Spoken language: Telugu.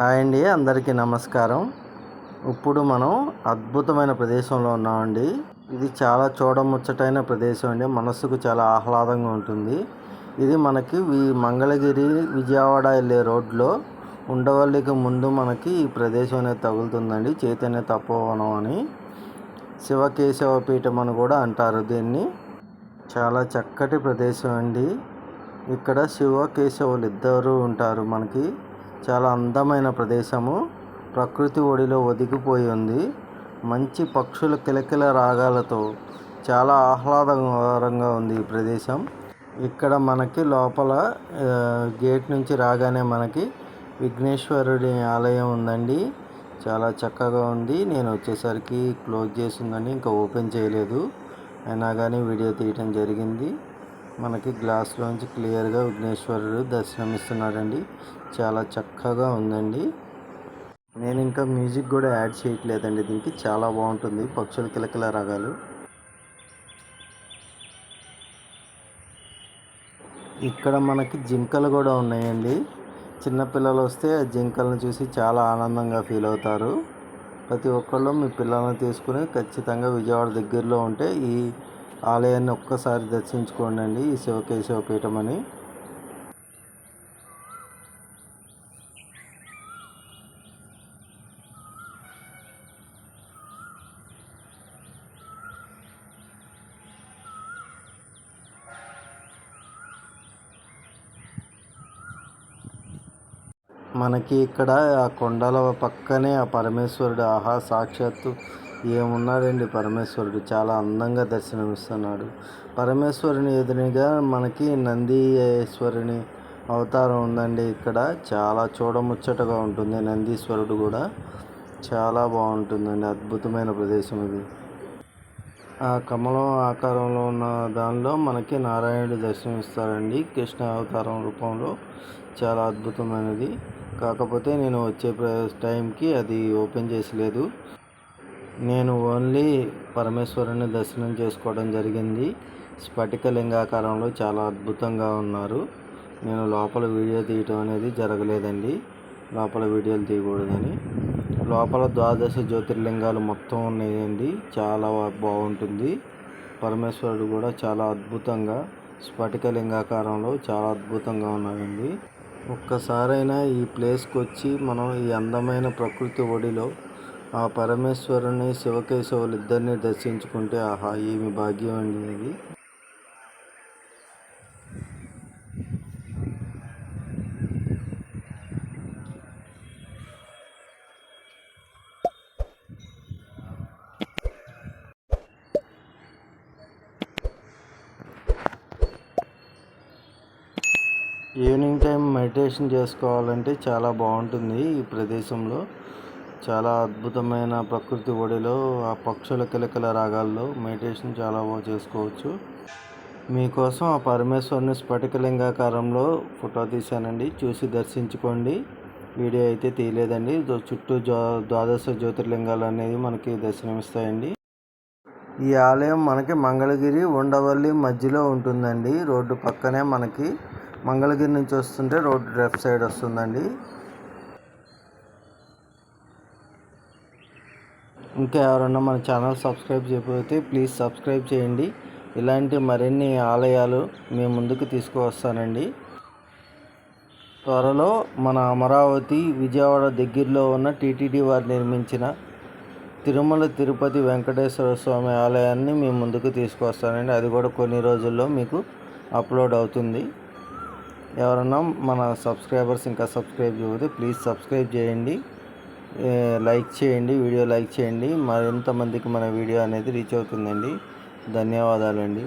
హాయ్ అండి అందరికీ నమస్కారం. ఇప్పుడు మనం అద్భుతమైన ప్రదేశంలో ఉన్నామండి. ఇది చాలా చూడముచ్చటైన ప్రదేశం అండి. మనస్సుకు చాలా ఆహ్లాదంగా ఉంటుంది. ఇది మనకి ఈ మంగళగిరి విజయవాడ వెళ్ళే రోడ్లో ఉండవల్లికి ముందు మనకి ఈ ప్రదేశం అనేది తగులుతుందండి. చైతన్య తపోవనం అని శివకేశవ పీఠం అని కూడా అంటారు దీన్ని. చాలా చక్కటి ప్రదేశం అండి. ఇక్కడ శివ కేశవులు ఇద్దరు ఉంటారు మనకి. చాలా అందమైన ప్రదేశము. ప్రకృతి ఒడిలో ఒదిగిపోయి ఉంది. మంచి పక్షుల కిలకిల రాగాలతో చాలా ఆహ్లాదకరంగా ఉంది ఈ ప్రదేశం. ఇక్కడ మనకి లోపల గేట్ నుంచి రాగానే మనకి విఘ్నేశ్వరుడి ఆలయం ఉందండి. చాలా చక్కగా ఉంది. నేను వచ్చేసరికి క్లోజ్ చేసిందని ఇంకా ఓపెన్ చేయలేదు. అయినా కానీ వీడియో తీయటం జరిగింది. మనకి గ్లాస్లోంచి క్లియర్గా విఘ్నేశ్వరుడు దర్శనమిస్తున్నాడండి. చాలా చక్కగా ఉందండి. నేను ఇంకా మ్యూజిక్ కూడా యాడ్ చేయట్లేదండి. దీనికి చాలా బాగుంటుంది. పక్షుల కిలకిల రాగాలు. ఇక్కడ మనకి జింకలు కూడా ఉన్నాయండి. చిన్నపిల్లలు వస్తే ఆ జింకలను చూసి చాలా ఆనందంగా ఫీల్ అవుతారు. ప్రతి ఒక్కళ్ళు మీ పిల్లల్ని తీసుకుని ఖచ్చితంగా విజయవాడ దగ్గరలో ఉంటే ఈ ఆలయాన్ని ఒక్కసారి దర్శించుకోండి అండి. ఈ శివకేశవ పీఠం అని. మనకి ఇక్కడ ఆ కొండల పక్కనే ఆ పరమేశ్వరుడు ఆహా సాక్షాత్తు ఏమున్నాడండి పరమేశ్వరుడు చాలా అందంగా దర్శనమిస్తున్నాడు. పరమేశ్వరుని ఎదురుగా మనకి నందీశ్వరుని అవతారం ఉందండి. ఇక్కడ చాలా చూడముచ్చటగా ఉంటుంది. నందీశ్వరుడు కూడా చాలా బాగుంటుందండి. అద్భుతమైన ప్రదేశం ఇది. ఆ కమలం ఆకారంలో ఉన్న దానిలో మనకి నారాయణుడు దర్శనమిస్తారండి కృష్ణ అవతారం రూపంలో చాలా అద్భుతమైనది. కాకపోతే నేను వచ్చే ప్ర- టైంకి అది ఓపెన్ చేసలేదు. నేను ఓన్లీ పరమేశ్వరుని దర్శనం చేసుకోవడం జరిగింది. స్ఫటిక లింగాకారంలో చాలా అద్భుతంగా ఉన్నారు. నేను లోపల వీడియో తీయటం అనేది జరగలేదండి. లోపల వీడియోలు తీయకూడదని. లోపల ద్వాదశ జ్యోతిర్లింగాలు మొత్తం ఉన్నాయండి. చాలా బాగుంటుంది. పరమేశ్వరుడు కూడా చాలా అద్భుతంగా స్ఫటిక లింగాకారంలో చాలా అద్భుతంగా ఉన్నాడండి. ఒక్కసారైనా ఈ ప్లేస్కి వచ్చి మనం ఈ అందమైన ప్రకృతి ఒడిలో ఆ పరమేశ్వరుని శివకేశవులు ఇద్దరిని దర్శించుకుంటే ఆహా ఏమి భాగ్యం అండి ఈవినింగ్ టైం మెడిటేషన్ చేసుకోవాలంటే చాలా బాగుంటుంది ఈ ప్రదేశంలో. చాలా అద్భుతమైన ప్రకృతి ఒడిలో ఆ పక్షుల కిలకిల రాగాల్లో మెడిటేషన్ చాలా బాగా చేసుకోవచ్చు. మీకోసం ఆ పరమేశ్వరుని స్ఫటికలింగాకారంలో ఫోటో తీశానండి. చూసి దర్శించుకోండి. వీడియో అయితే తీయలేదండి. చుట్టూ జ్వా ద్వాదశ జ్యోతిర్లింగాలు అనేవి మనకి దర్శనమిస్తాయండి. ఈ ఆలయం మనకి మంగళగిరి ఉండవల్లి మధ్యలో ఉంటుందండి. రోడ్డు పక్కనే మనకి మంగళగిరి నుంచి వస్తుంటే రోడ్డు లెఫ్ట్ సైడ్ వస్తుందండి. ఇంకా ఎవరన్నా మన ఛానల్ సబ్స్క్రైబ్ చేయకపోతే ప్లీజ్ సబ్స్క్రైబ్ చేయండి. ఇలాంటి మరిన్ని ఆలయాలు మీ ముందుకు తీసుకువస్తానండి. త్వరలో మన అమరావతి విజయవాడ దగ్గరలో ఉన్న టీటీడీ వారు నిర్మించిన తిరుమల తిరుపతి వెంకటేశ్వర స్వామి ఆలయాన్ని మీ ముందుకు తీసుకొస్తానండి అది కూడా కొన్ని రోజుల్లో మీకు అప్లోడ్ అవుతుంది. ఎవరన్నా మన సబ్స్క్రైబర్స్ ఇంకా సబ్స్క్రైబ్ చేయకపోతే ప్లీజ్ సబ్స్క్రైబ్ చేయండి. లైక్ చేయండి వీడియో లైక్ చేయండి. మరింతమందికి మన వీడియో అనేది రీచ్ అవుతుందండి? ధన్యవాదాలండి.